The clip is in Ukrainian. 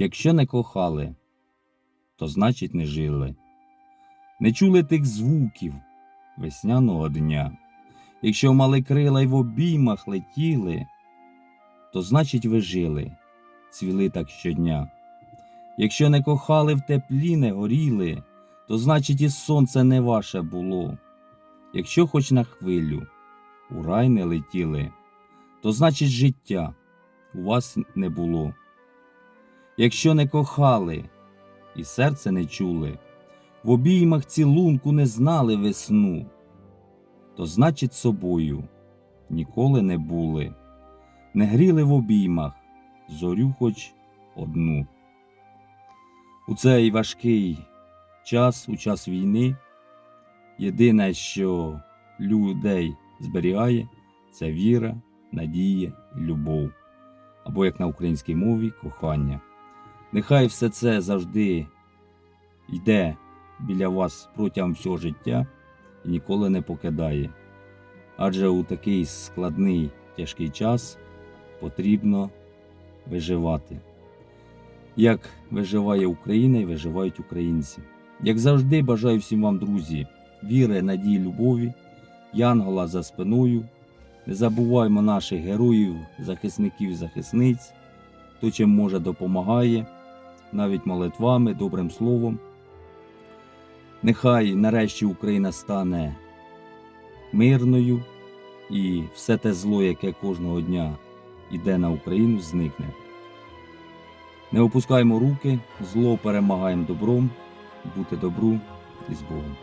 Якщо не кохали, то значить не жили. Не чули тих звуків весняного дня. Якщо мали крила й в обіймах летіли, то значить ви жили, цвіли так щодня. Якщо не кохали в теплі, не горіли, то значить і сонце не ваше було. Якщо хоч на хвилю у рай не летіли, то значить життя у вас не було. Якщо не кохали і серце не чули, в обіймах цілунку не знали весну, то значить собою ніколи не були, не гріли в обіймах зорю хоч одну. У цей важкий час, у час війни, єдине, що людей зберігає, це віра, надія і любов, або як на українській мові кохання. Нехай все це завжди йде біля вас протягом всього життя і ніколи не покидає. Адже у такий складний тяжкий час потрібно виживати. Як виживає Україна і виживають українці. Як завжди, бажаю всім вам, друзі, віри, надії, любові, янгола за спиною. Не забуваймо наших героїв, захисників, захисниць, хто чим може допомагає, навіть молитвами, добрим словом. Нехай нарешті Україна стане мирною і все те зло, яке кожного дня йде на Україну, зникне. Не опускаємо руки, зло перемагаємо добром, бути добру і з Богом.